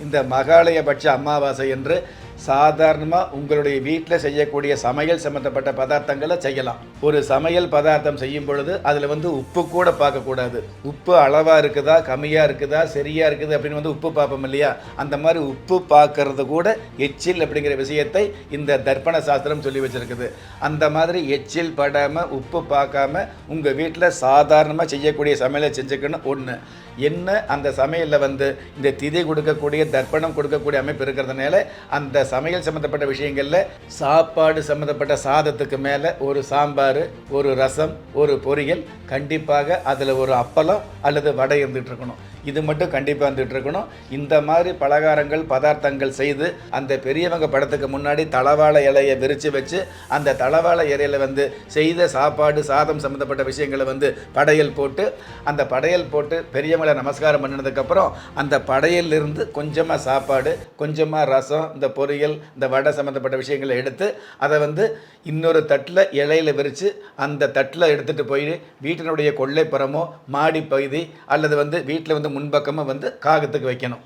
இந்த மகாலயபட்ச அமாவாசை என்று சாதாரணமாக உங்களுடைய வீட்டில் செய்யக்கூடிய சமையல் சம்மந்தப்பட்ட பதார்த்தங்களை செய்யலாம். ஒரு சமையல் பதார்த்தம் செய்யும் பொழுது அதில் வந்து உப்பு கூட பார்க்கக்கூடாது உப்பு அளவாக இருக்குதா கம்மியாக இருக்குதா சரியாக இருக்குது அப்படின்னு வந்து உப்பு பார்ப்போம் இல்லையா? அந்த மாதிரி உப்பு பார்க்கறது கூட எச்சில் அப்படிங்கிற விஷயத்தை இந்த தர்ப்பண சாஸ்திரம் சொல்லி வச்சுருக்குது. அந்த மாதிரி எச்சில் படாமல் உப்பு பார்க்காம உங்கள் வீட்டில் சாதாரணமாக செய்யக்கூடிய சமையலை செஞ்சுக்கணும் ஒன்று என்ன அந்த சமையலில் வந்து இந்த திதி கொடுக்கக்கூடிய தர்ப்பணம் கொடுக்கக்கூடிய அமைப்பு இருக்கிறதுனால அந்த சமையல் சம்மந்தப்பட்ட விஷயங்களில் சாப்பாடு சம்மந்தப்பட்ட சாதத்துக்கு மேலே ஒரு சாம்பார் ஒரு ரசம் ஒரு பொரியல் கண்டிப்பாக அதில் ஒரு அப்பளம் அல்லது வடை இருந்துகிட்டு இருக்கணும். இது மட்டும் கண்டிப்பாக இருந்துகிட்டு இருக்கணும். இந்த மாதிரி பலகாரங்கள் பதார்த்தங்கள் செய்து அந்த பெரியவங்க படத்துக்கு முன்னாடி தளவாழ இலையை விரித்து வச்சு அந்த தளவாழ இலையில் வந்து செய்த சாப்பாடு சாதம் சம்மந்தப்பட்ட விஷயங்களை வந்து படையல் போட்டு அந்த படையல் போட்டு பெரியவங்களை நமஸ்காரம் பண்ணினதுக்கப்புறம் அந்த படையலிருந்து கொஞ்சமாக சாப்பாடு கொஞ்சமாக ரசம் இந்த பொரியல் இந்த வடை சம்மந்தப்பட்ட விஷயங்களை எடுத்து அதை வந்து இன்னொரு தட்டில் இலையில விரித்து அந்த தட்டில் எடுத்துகிட்டு போய் வீட்டினுடைய கொள்ளைப்புறமோ மாடி பகுதி அல்லது வந்து வீட்டில் வந்து முன்பக்கமாக வந்து காகத்துக்கு வைக்கணும்.